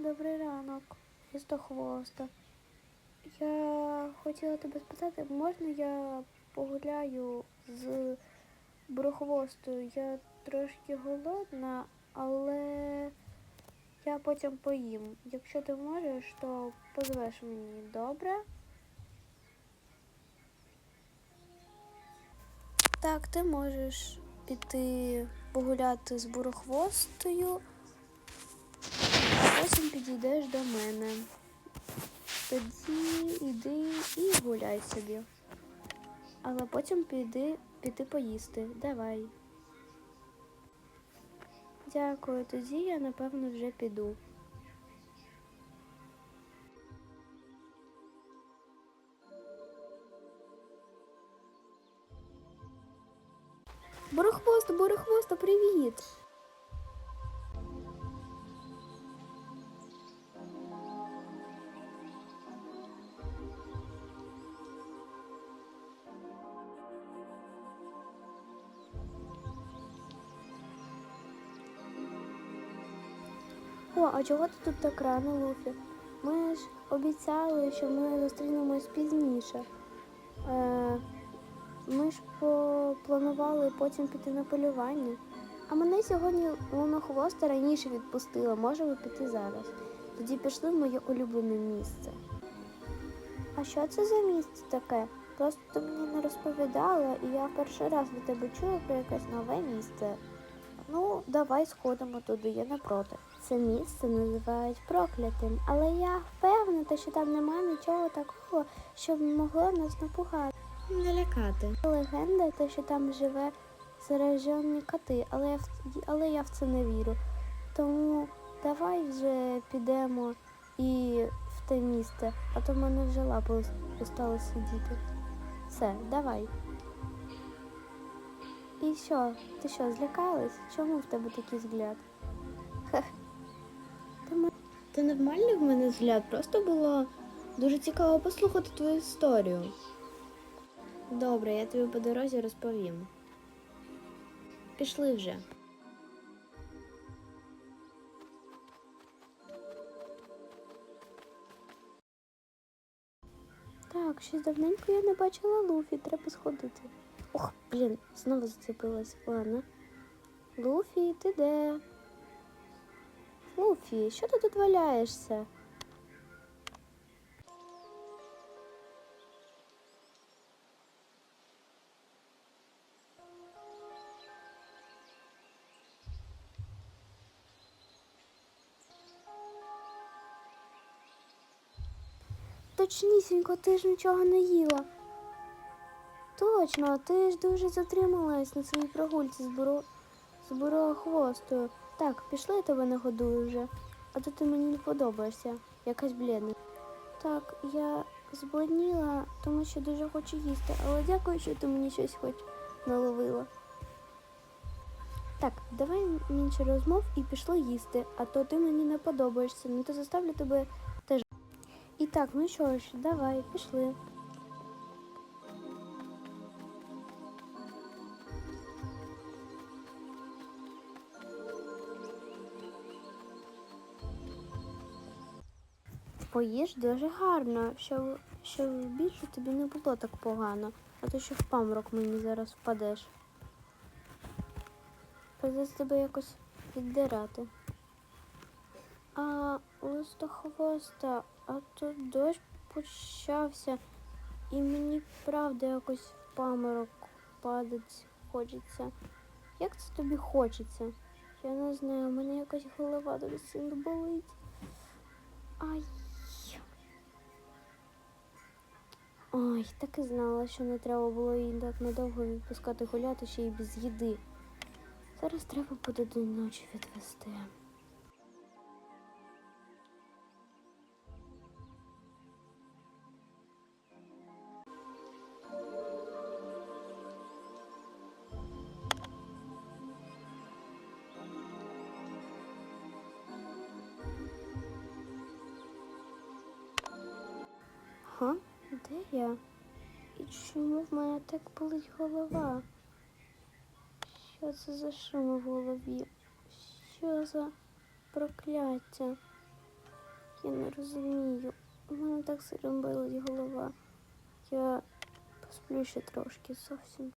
Добрий ранок, хвоста. Я хотіла тебе спитати, можна я погуляю з бурохвостою? Я трошки голодна, але я потім поїм. Якщо ти можеш, то позвеш мені, добре? Так, ти можеш піти погуляти з бурохвостою, потім підійдеш до мене. Тоді йди і гуляй собі. Але потім піди, піди поїсти. Давай. Дякую, тоді я напевно вже піду. Бурохвоста, бурохвоста, привіт! О, а чого ти тут так рано, Луфі? Ми ж обіцяли, що ми зустрінемось пізніше. Е, ми ж планували потім піти на полювання. А мене сьогодні лунохвоста раніше відпустила. Можемо піти зараз. Тоді пішли в моє улюблене місце. А що це за місце таке? Просто ти мені не розповідала, і я перший раз від тебе чую про якесь нове місце. Ну, давай сходимо туди, я не проти. Це місце називають проклятим, але я впевнена, що там немає нічого такого, що б могло нас напугати. Не лякати. Легенда, те, що там живе заражені коти, але я, в, але я в це не вірю. Тому давай вже підемо і в те місце, а то в мене вже лапи устали сидіти. Все, давай. І що, ти що, злякалась? Чому в тебе такий взгляд? Хех. Та нормальний в мене взгляд, просто було дуже цікаво послухати твою історію. Добре, я тобі по дорозі розповім. Пішли вже. Так, щось давненько я не бачила Луфі, треба сходити. Ох, блін, знову зацепилась. Ладно. Луфі, ти де? Луфі, що ти тут валяєшся? Точнісінько, ти ж нічого не їла. Точно, ти ж дуже затрималась на своїй прогульці з буро... з бурохвостою. Так, пішли, я тебе нагодую вже. А то ти мені не подобаєшся, якась блідна. Так, я збледніла, тому що дуже хочу їсти, але дякую, що ти мені щось хоч наловила. Так, давай менше розмов і пішли їсти, а то ти мені не подобаєшся, ну то заставлю тебе теж. І так, ну що ж, давай, пішли. Поїж дуже гарно, щоб, щоб більше тобі не було так погано, а то що в паморок мені зараз впадеш. Придеться тебе якось віддирати. А листохвоста, а тут дощ почався, і мені правда якось в паморок падать хочеться. Як це тобі хочеться? Я не знаю, у мене якась голова дуже сильно болить. Ай. Ой, так і знала, що не треба було її так надовго відпускати гуляти ще й без їди. Зараз треба буде до ночі відвести. Га? Де я? І чому в мене так болить голова? Що це за шум в голові? Що за прокляття? Я не розумію. У мене так сильно болить голова. Я посплю ще трошки зовсім.